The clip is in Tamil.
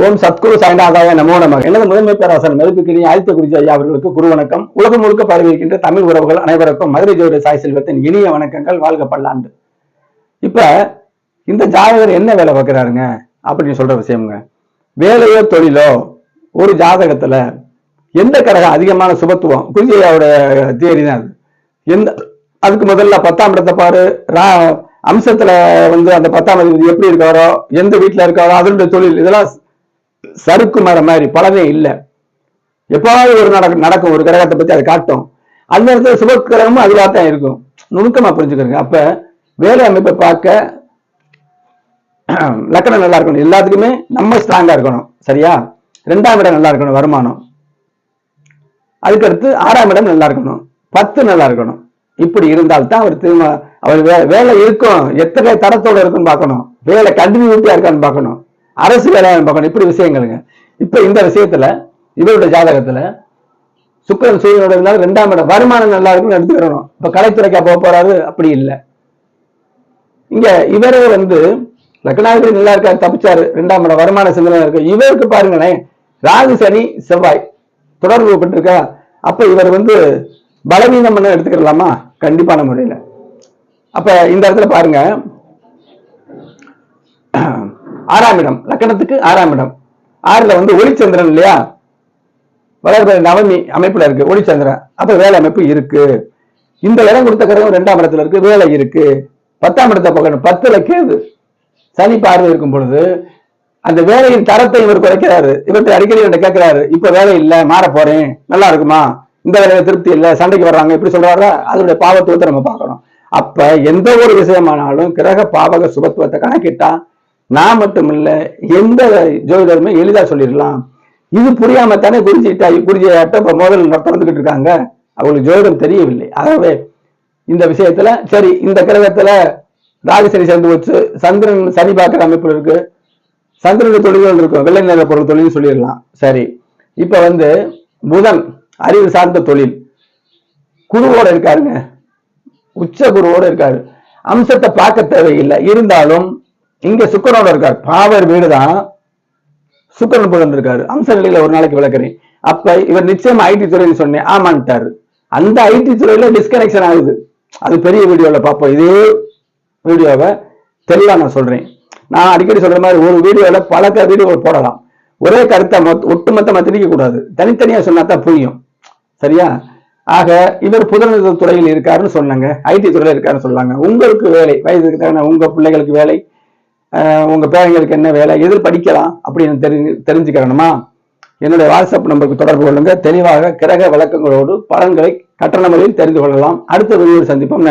ஓம் சத்குரு சாய்நாதாய நமோ நம எனது முதன்மை பேராசன் மதிப்புக்கிறிய ஆதித்த குருஜி ஐயா அவர்களுக்கு குரு வணக்கம். உலகம் முழுக்க பரவி இருக்கின்ற தமிழ் உறவுகள் அனைவருக்கும் மதுரை ஜோதி சாய் செல்வத்தின் இனிய வணக்கங்கள். வாழ்க பல்லாண்டு. இப்ப இந்த ஜாதகர் என்ன வேலை பார்க்கிறாருங்க? அப்படின்னு சொல்ற விஷயம்ங்க. வேலையோ தொழிலோ ஒரு ஜாதகத்துல எந்த கடகம் அதிகமான சுபத்துவம்? குருஜி தியரி தான் அது. எந்த அதுக்கு முதல்ல பத்தாம் இடத்தை பாரு. ரா- அம்சத்துல வந்து அந்த பத்தாம் அதிபதி எப்படி இருக்காரோ எந்த வீட்டுல இருக்காரோ அதனுடைய தொழில் இதெல்லாம் சறுக்கு மரம் மாதிரி பழமே இல்லை. எப்பாவது ஒரு நடக்கும் நடக்கும் ஒரு கிரகத்தை பத்தி அதை காட்டும். அந்த நேரத்தில் சுப கிரகமும் அதுவாக தான் இருக்கும். நுணுக்கமா புரிஞ்சுக்கிறங்க அப்ப வேலை அமைப்பை பார்க்க லக்கணம் நல்லா இருக்கணும். எல்லாத்துக்குமே நம்ம ஸ்ட்ராங்கா இருக்கணும். சரியா? ரெண்டாம் இடம் நல்லா இருக்கணும் வருமானம். அதுக்கடுத்து ஆறாம் இடம் நல்லா இருக்கணும். பத்து நல்லா இருக்கணும். இப்படி இருந்தால்தான் அவர் திரும்ப அவர் வேலை இருக்கும். எத்தனை தரத்தோட இருக்குன்னு பார்க்கணும். வேலை கண்டினியூட்டியா இருக்கான்னு பார்க்கணும். அரசு வேலையான்னு பார்க்கணும் இப்படி விஷயங்களுங்க. இப்ப இந்த விஷயத்துல இவருடைய ஜாதகத்துல சுக்கரன் சூரியனோட இருந்தாலும் ரெண்டாம் இடம் வருமானம் நல்லா இருக்குன்னு எடுத்துக்கிறோம் இப்ப கலைத்துறைக்கா போக போறாரு அப்படி இல்லை. இங்க இவரே வந்து லக்னாதிபதி நல்லா இருக்காரு தப்பிச்சாரு. ரெண்டாம் இடம் வருமான சிந்தனை இருக்கு. இவருக்கு பாருங்களேன் ராகு சனி செவ்வாய் தொடர்பு பட்டிருக்கா அப்ப இவர் வந்து பலவீனம் பண்ண எடுத்துக்கலாமா கண்டிப்பான முறையில. அப்ப இந்த இடத்துல பாருங்க ஆறாம் இடம். லக்கணத்துக்கு ஆறாம் இடம். ஆறுல வந்து ஒளிச்சந்திரன் இல்லையா? வளர்பிறை நவமி அமைப்புல இருக்கு ஒளிச்சந்திரன். அப்ப வேலை அமைப்பு இருக்கு. இந்த இடம் கொடுத்த கிரகம் ரெண்டாம் இடத்துல இருக்கு வேலை இருக்கு. பத்தாம் இடத்தை பார்க்கணும். பத்துல கேது. சனி பார்வை இருக்கும் பொழுது அந்த வேலையின் தரத்தை இவர் குறைக்கிறாரு. இவர்கிட்ட அடிக்கடி என்கிட்ட கேட்கிறாரு இப்ப வேலை இல்ல மாற போறேன். நல்லா இருக்குமா? இந்த வேலையில திருப்தி இல்ல சண்டைக்கு வர்றாங்க. இப்படி சொல்றாரு? அதனுடைய பாவத்துவத்தை நம்ம பார்க்கணும். அப்ப எந்த ஒரு விஷயமானாலும் கிரக பாவக சுபத்துவத்தை கணக்கிட்டா நான் மட்டும் இல்லை எந்த ஜோதிடருமே எளிதா சொல்லிடலாம். இது புரியாம தானே குருஜிட்டா குருஜியாட்ட இப்ப மோதல் நடந்துகிட்டு இருக்காங்க. அவங்களுக்கு ஜோதிடம் தெரியவில்லை. ஆகவே இந்த விஷயத்துல சரி இந்த கிரகத்துல ராகு சேர்ந்து வச்சு சந்திரன் சனி பார்க்கிற அமைப்பு இருக்கு. சந்திரனுடைய தொழில்கள் இருக்கும். வெள்ளை நிற பொருள் தொழில் சொல்லிடலாம். சரி. இப்ப வந்து புதன் அறிவு சார்ந்த தொழில். குருவோட இருக்காருங்க. உச்ச குருவோட இருக்காரு. அம்சத்தை பார்க்க தேவையில்லை. இருந்தாலும் இங்க சுக்கரனோட இருக்கார். பாவர் வீடு தான் சுக்கரன் புதன் இருக்காரு. அம்ச நிலையில ஒரு நாளைக்கு விளக்குறேன். அப்ப இவர் நிச்சயமா ஐடி துறைன்னு சொன்னேன். ஆமான்ட்டாரு. அந்த ஐடி துறையில டிஸ்கனெக்ஷன் ஆகுது. அது பெரிய வீடியோல பார்ப்போம். இதே வீடியோவை தெரியல நான் சொல்றேன். நான் அடிக்கடி சொல்ற மாதிரி ஒரு வீடியோல பல க- வீடியோ போடலாம். ஒரே கருத்தை மொத்த ஒட்டுமொத்தமா திணிக்க கூடாது தனித்தனியா சொன்னா தான் புரியும். சரியா? ஆக இவர் புதனது துறையில் இருக்காருன்னு சொன்னாங்க. ஐடி துறையில் இருக்காருன்னு சொன்னாங்க. உங்களுக்கு வேலை வயதுக்கு தகுந்த உங்க பிள்ளைகளுக்கு வேலை உங்க பேரங்களுக்கு என்ன வேலை எதிர் படிக்கலாம் அப்படின்னு தெரிஞ்சு தெரிஞ்சுக்கிறணுமா? என்னுடைய வாட்ஸ்அப் நம்பருக்கு தொடர்பு கொள்ளுங்க. தெளிவாக கிரக விளக்கங்களோடு பலன்களை கட்டண முறையில் தெரிந்து கொள்ளலாம். அடுத்த வீடியோவில் சந்திப்போம்.